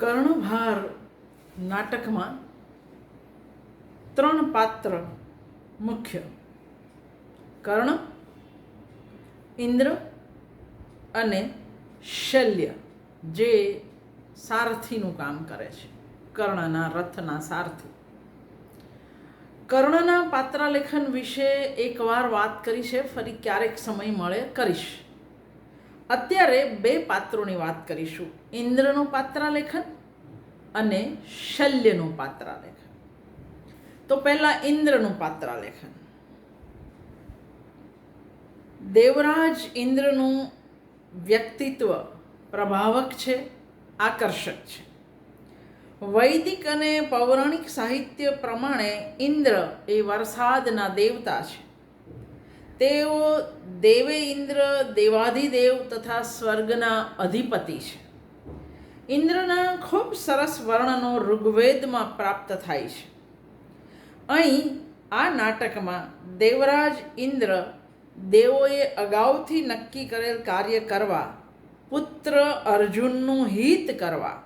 કર્ણભાર નાટકમાં ત્રણ પાત્ર મુખ્ય. કર્ણ, ઇન્દ્ર અને શલ્ય, જે સારથીનું કામ કરે છે. કર્ણના રથના સારથી. કર્ણના પાત્રાલેખન વિશે એકવાર વાત કરી છે, ફરી ક્યારેક સમય મળે, કરીશ. અત્યારે બે પાત્રોની વાત કરીશું. ઇન્દ્રનું પાત્રાલેખન અને શલ્યનું પાત્રાલેખન. તો પહેલાં ઇન્દ્રનું પાત્રાલેખન. દેવરાજ ઇન્દ્રનું વ્યક્તિત્વ પ્રભાવક છે, આકર્ષક છે. વૈદિક અને પૌરાણિક સાહિત્ય પ્રમાણે ઇન્દ્ર એ વરસાદના દેવતા છે. તેઓ દેવે ઇન્દ્ર, દેવાધિદેવ તથા સ્વર્ગના અધિપતિ છે. ઇન્દ્રના ખૂબ સરસ વર્ણનો ઋગ્વેદમાં પ્રાપ્ત થાય છે. અહીં આ નાટકમાં દેવરાજ ઇન્દ્ર દેવોએ અગાઉથી નક્કી કરેલ કાર્ય કરવા, પુત્ર અર્જુનનું હિત કરવા,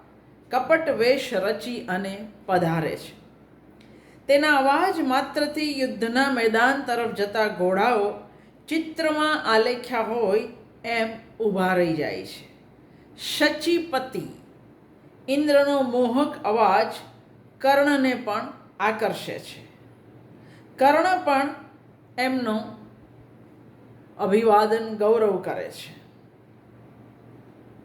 કપટ વેશ રચી અને પધારે છે. તેના અવાજ માત્રથી યુદ્ધના મેદાન તરફ જતા ઘોડાઓ ચિત્રમાં આલેખ્યા હોય એમ ઊભા રહી જાય છે. શચીપતિ, ઇન્દ્રનો મોહક અવાજ કર્ણને પણ આકર્ષે છે. કર્ણ પણ એમનો અભિવાદન ગૌરવ કરે છે.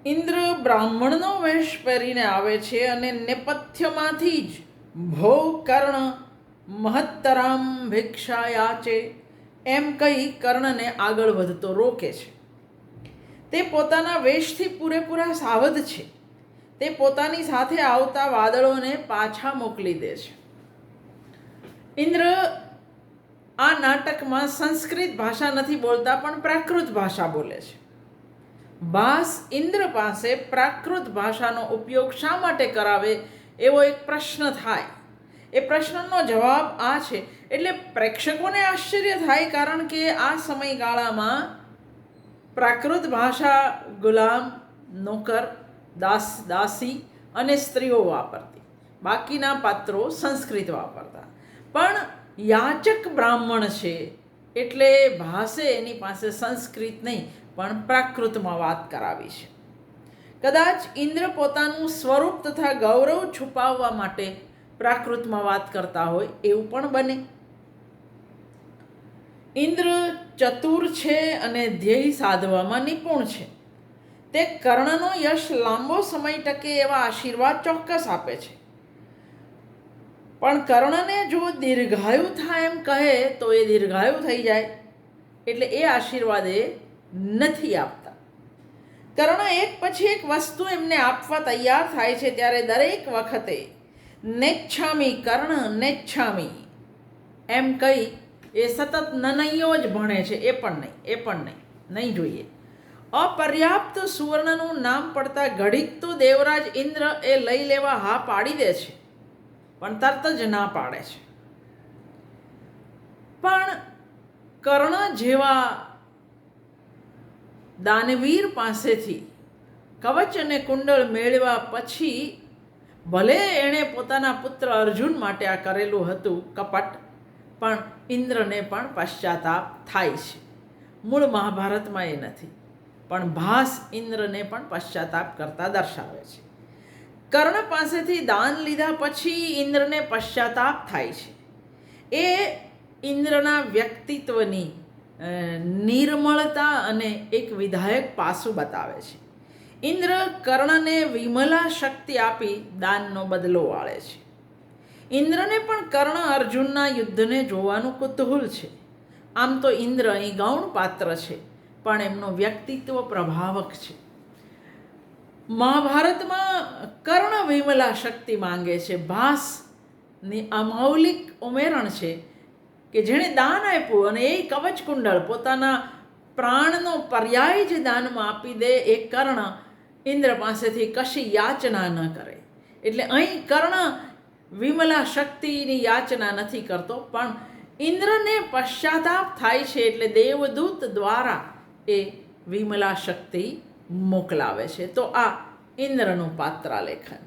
ઇન્દ્ર બ્રાહ્મણનો વેશ પહેરીને આવે છે અને નેપથ્યમાંથી જ ભો કર્ણ મહત્તરામ ભિક્ષા યાચે એમ કહી કર્ણને આગળ વધતો રોકે છે. તે પોતાના વેશથી પૂરેપૂરા સાવધ છે. તે પોતાની સાથે આવતા વાદળોને પાછા મોકલી દે છે. ઇન્દ્ર આ નાટકમાં સંસ્કૃત ભાષા નથી બોલતા પણ પ્રાકૃત ભાષા બોલે છે. ભાસ ઇન્દ્ર પાસે પ્રાકૃત ભાષાનો ઉપયોગ શા માટે કરાવે એવો એક પ્રશ્ન થાય. એ પ્રશ્નનો જવાબ આ છે. એટલે પ્રેક્ષકોને આશ્ચર્ય થાય કારણ કે આ સમયગાળામાં પ્રાકૃત ભાષા ગુલામ, નોકર, દાસ, દાસી અને સ્ત્રીઓ વાપરતી. બાકીના પાત્રો સંસ્કૃત વાપરતા. પણ યાચક બ્રાહ્મણ છે એટલે ભાષે એની પાસે સંસ્કૃત નહીં, પણ પ્રાકૃતમાં વાત કરાવી છે. કદાચ ઇન્દ્ર પોતાનું સ્વરૂપ તથા ગૌરવ છુપાવવા માટે પ્રાકૃતમાં વાત કરતા હોય, એવું પણ બને. ઇન્દ્ર ચતુર છે અને ધ્યેય સાધવામાં નિપુણ છે. તે કર્ણનો યશ લાંબો સમય ટકે એવા આશીર્વાદ ચોક્કસ આપે છે. પણ કર્ણને જો દીર્ઘાયુ થાય એમ કહે, તો એ દીર્ઘાયુ થઈ જાય. એટલે એ આશીર્વાદ એ નથી આપતા. કર્ણ એક પછી એક વસ્તુ એમને આપવા તૈયાર થાય છે ત્યારે દરેક વખતે નેચ્છામી કર્ણ નેચ્છામી. એમ કહી એ સતત નનૈયો જ ભણે છે, એ પણ નહીં, એ પણ નહીં નહીં જોઈએ. અપર્યાપ્ત સુવર્ણનું નામ પડતા ઘડીક તો દેવરાજ ઇન્દ્ર એ લઈ લેવા હા પાડી દે છે, પણ તરત જ ના પાડે છે. પણ કર્ણ જેવા દાનવીર પાસેથી કવચ અને કુંડળ મેળવ્યા પછી ભલે એણે પોતાના પુત્ર અર્જુન માટે આ કરેલું હતું કપટ, પણ ઇન્દ્રને પણ પશ્ચાતાપ થાય છે. મૂળ મહાભારતમાં એ નથી, પણ ભાસ ઇન્દ્રને પણ પશ્ચાતાપ કરતા દર્શાવે છે. કર્ણ પાસેથી દાન લીધા પછી ઇન્દ્રને પશ્ચાતાપ થાય છે. એ ઇન્દ્રના વ્યક્તિત્વની નિર્મળતા અને એક વિધાયક પાસું બતાવે છે. ઇન્દ્ર કર્ણને વિમલા શક્તિ આપી દાનનો બદલો વાળે છે. ઇન્દ્રને પણ કર્ણ અર્જુનના યુદ્ધને જોવાનું કુતૂહલ છે. આમ તો ઇન્દ્ર અહીં ગૌણ પાત્ર છે, પણ એમનું વ્યક્તિત્વ પ્રભાવક છે. મહાભારતમાં કર્ણ વિમલા શક્તિ માંગે છે. ભાસની અમૌલિક ઉમેરણ છે કે જેણે દાન આપ્યું અને એ કવચ કુંડળ પોતાના પ્રાણનો પર્યાય જે દાનમાં આપી દે એ કર્ણ ઇન્દ્ર પાસેથી કશી યાચના ન કરે. એટલે અહીં કર્ણ વિમલા શક્તિની યાચના નથી કરતો, પણ ઇન્દ્રને પશ્ચાતાપ થાય છે એટલે દેવદૂત દ્વારા એ વિમલા શક્તિ મોકલાવે છે. તો આ ઇન્દ્રનું પાત્રાલેખન.